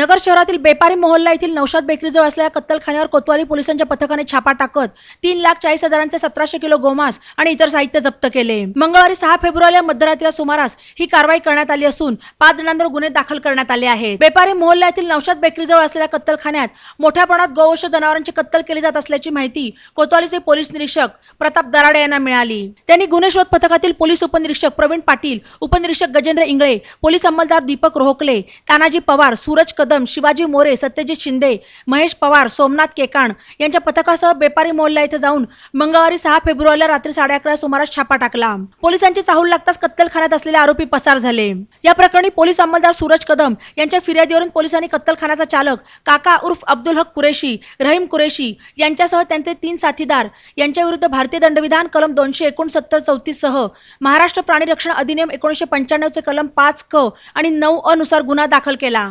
नगर शहरातील बेपारी मोहल्ला येथील नौशाद बेकरीजवळ असलेल्या कत्तलखान्यावर कोतवाली पोलिसांच्या पथकाने छापा टाकत तीन लाख चाळीस हजारांचे सतराशे किलो गोमास आणि इतर साहित्य जप्त केले. मंगळवारी सहा फेब्रुवारीला मध्यरात्रीच्या सुमारास ही कारवाई करण्यात आली असून पाच जणांवर गुन्हे दाखल करण्यात आले आहेत. बेपारी मोहल्ला येथील नौशाद बेकरीजवळ असलेल्या कत्तलखान्यात मोठ्या प्रमाणात गोवंश जनावरांची कत्तल केली जात असल्याची माहिती कोतवालीचे पोलीस निरीक्षक प्रताप दराडे यांना मिळाली. त्यांनी गुन्हे शोध पथकातील पोलीस उपनिरीक्षक प्रवीण पाटील उपनिरीक्षक गजेंद्र इंगळे पोलीस अंमलदार दीपक रोहकले तानाजी पवार सूरज कदम शिवाजी मोरे सत्यजित शिंदे महेश पवार सोमनाथ केकाण यांच्या पथकासह बेपारी मोहल्ला येथे जाऊन मंगळवारी सहा फेब्रुवारीला रात्री साडे अकरा सुमारास छापा टाकला. पोलिसांची चाहूल लागताच कत्तलखान्यात असलेले आरोपी पसार झाले. या प्रकरणी पोलीस अंमलदार सूरज कदम यांच्या फिर्यादीवरून पोलिसांनी कत्तलखान्याचा चालक काका उर्फ अब्दुल हक कुरेशी रहीम कुरेशी यांच्यासह त्यांचे तीन साथीदार यांच्याविरुद्ध भारतीय दंडविधान कलम दोनशे एकोणसत्तर चौतीस सह महाराष्ट्र प्राणी रक्षण अधिनियम एकोणीशे पंच्याण्णवचे कलम पाच क आणि नऊ अनुसार गुन्हा दाखल केला.